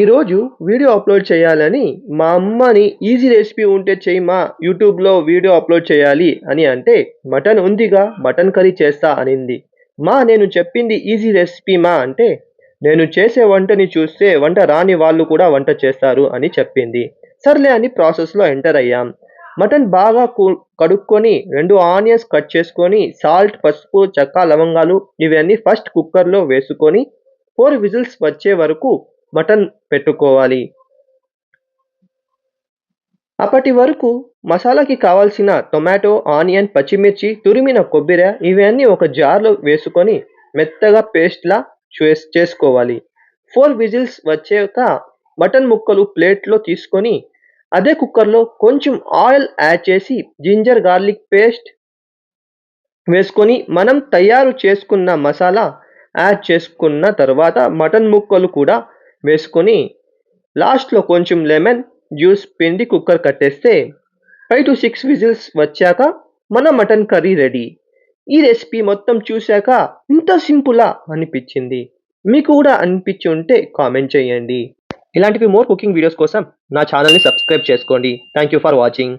ఈరోజు video upload చేయాలని మా అమ్మని ఈజీ రెసిపీ ఉంటే చేయి మా యూట్యూబ్లో వీడియో అప్లోడ్ చేయాలి అని అంటే మటన్ ఉందిగా మటన్ కర్రీ చేస్తా అనింది. మా నేను చెప్పింది ఈజీ రెసిపీ మా అంటే నేను చేసే వంటని చూస్తే వంట రాని వాళ్ళు కూడా వంట చేస్తారు అని చెప్పింది. సర్లే అని ప్రాసెస్లో ఎంటర్ అయ్యాం. మటన్ బాగా కడుక్కొని రెండు ఆనియన్స్ కట్ చేసుకొని సాల్ట్ పసుపు చెక్క లవంగాలు ఇవన్నీ ఫస్ట్ కుక్కర్లో వేసుకొని ఫోర్ విజిల్స్ వచ్చే వరకు మటన్ పెట్టుకోవాలి. అప్పటి వరకు మసాలాకి కావాల్సిన టొమాటో ఆనియన్ పచ్చిమిర్చి తురిమిన కొబ్బరి ఇవన్నీ ఒక జార్లో వేసుకొని మెత్తగా పేస్ట్లా చే చేసుకోవాలి. ఫోర్ విజిల్స్ వచ్చాక మటన్ ముక్కలు ప్లేట్లో తీసుకొని అదే కుక్కర్లో కొంచెం ఆయిల్ యాడ్ చేసి జింజర్ గార్లిక్ పేస్ట్ వేసుకొని మనం తయారు చేసుకున్న మసాలా యాడ్ చేసుకున్న తర్వాత మటన్ ముక్కలు కూడా వేసుకొని లాస్ట్లో కొంచెం లెమన్ జ్యూస్ పిండి కుక్కర్ కట్టేస్తే ఫైవ్ టు సిక్స్ విజిల్స్ వచ్చాక మన మటన్ కర్రీ రెడీ. ఈ రెసిపీ మొత్తం చూశాక ఇంత సింపులా అనిపించింది. మీకు కూడా అనిపించి ఉంటే కామెంట్ చేయండి. ఇలాంటివి మోర్ కుకింగ్ వీడియోస్ కోసం నా ఛానల్ని సబ్స్క్రైబ్ చేసుకోండి. Thank you for watching